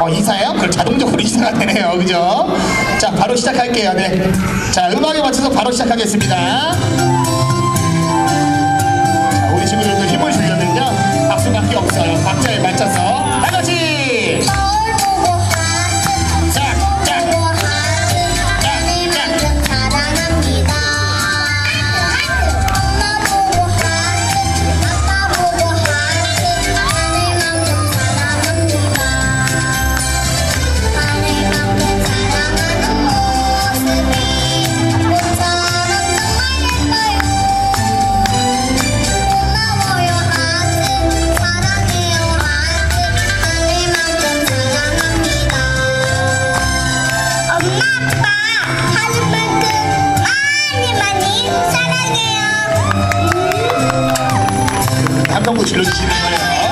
어, 이사예요? 그럼 자동적으로 이사가 되네요. 그죠? 자, 바로 시작할게요. 네. 자, 음악에 맞춰서 바로 시작하겠습니다. 한번구 질러주시면 돼요.